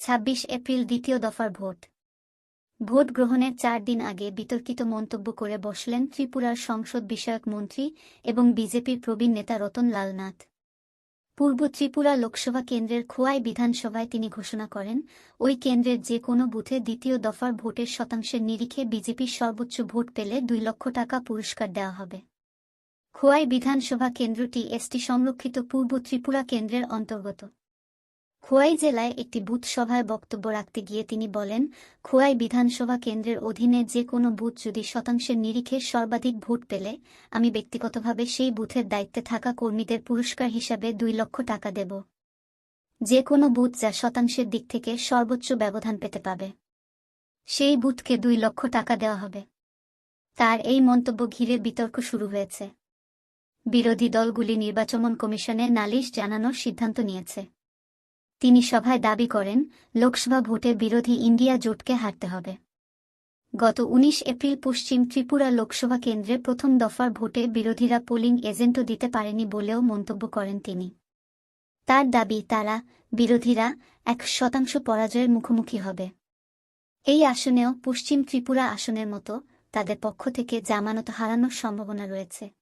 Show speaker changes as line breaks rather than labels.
ছাব্বিশ এপ্রিল দ্বিতীয় দফার ভোট। ভোট গ্রহণের চার দিন আগে বিতর্কিত মন্তব্য করে বসলেন ত্রিপুরার সংসদ বিষয়ক মন্ত্রী এবং বিজেপির প্রবীণ নেতা রতন লাল নাথ। পূর্ব ত্রিপুরা লোকসভা কেন্দ্রের খোয়াই বিধানসভায় তিনি ঘোষণা করেন, ওই কেন্দ্রের যে কোনো বুথে দ্বিতীয় দফার ভোটের শতাংশের নিরিখে বিজেপির সর্বোচ্চ ভোট পেলে দুই লক্ষ টাকা পুরস্কার দেওয়া হবে। খোয়াই বিধানসভা কেন্দ্রটি এসটি সংরক্ষিত পূর্ব ত্রিপুরা কেন্দ্রের অন্তর্গত। খোয়াই জেলায় একটি বুথ সভায় বক্তব্য রাখতে গিয়ে তিনি বলেন, খোয়াই বিধানসভা কেন্দ্রের অধীনে যে কোনো বুথ যদি শতাংশের নিরিখে সর্বাধিক ভোট পেলে, আমি ব্যক্তিগতভাবে সেই বুথের দায়িত্বে থাকা কর্মীদের পুরস্কার হিসাবে দুই লক্ষ টাকা দেব। যে কোনো বুথ যা শতাংশের দিক থেকে সর্বোচ্চ ব্যবধান পেতে পাবে। সেই বুথকে দুই লক্ষ টাকা দেওয়া হবে। তার এই মন্তব্য ঘিরে বিতর্ক শুরু হয়েছে। বিরোধী দলগুলি নির্বাচন কমিশনে নালিশ জানানোর সিদ্ধান্ত নিয়েছে। তিনি সভায় দাবি করেন, লোকসভা ভোটে বিরোধী ইন্ডিয়া জোটকে হারতে হবে। গত ১৯ এপ্রিল পশ্চিম ত্রিপুরা লোকসভা কেন্দ্রে প্রথম দফার ভোটে বিরোধীরা পোলিং এজেন্টও দিতে পারেনি বলেও মন্তব্য করেন তিনি। তার দাবি, তারা, বিরোধীরা, এক শতাংশ পরাজয়ের মুখোমুখি হবে। এই আসনেও পশ্চিম ত্রিপুরা আসনের মতো তাদের পক্ষ থেকে জামানত হারানোর সম্ভাবনা রয়েছে।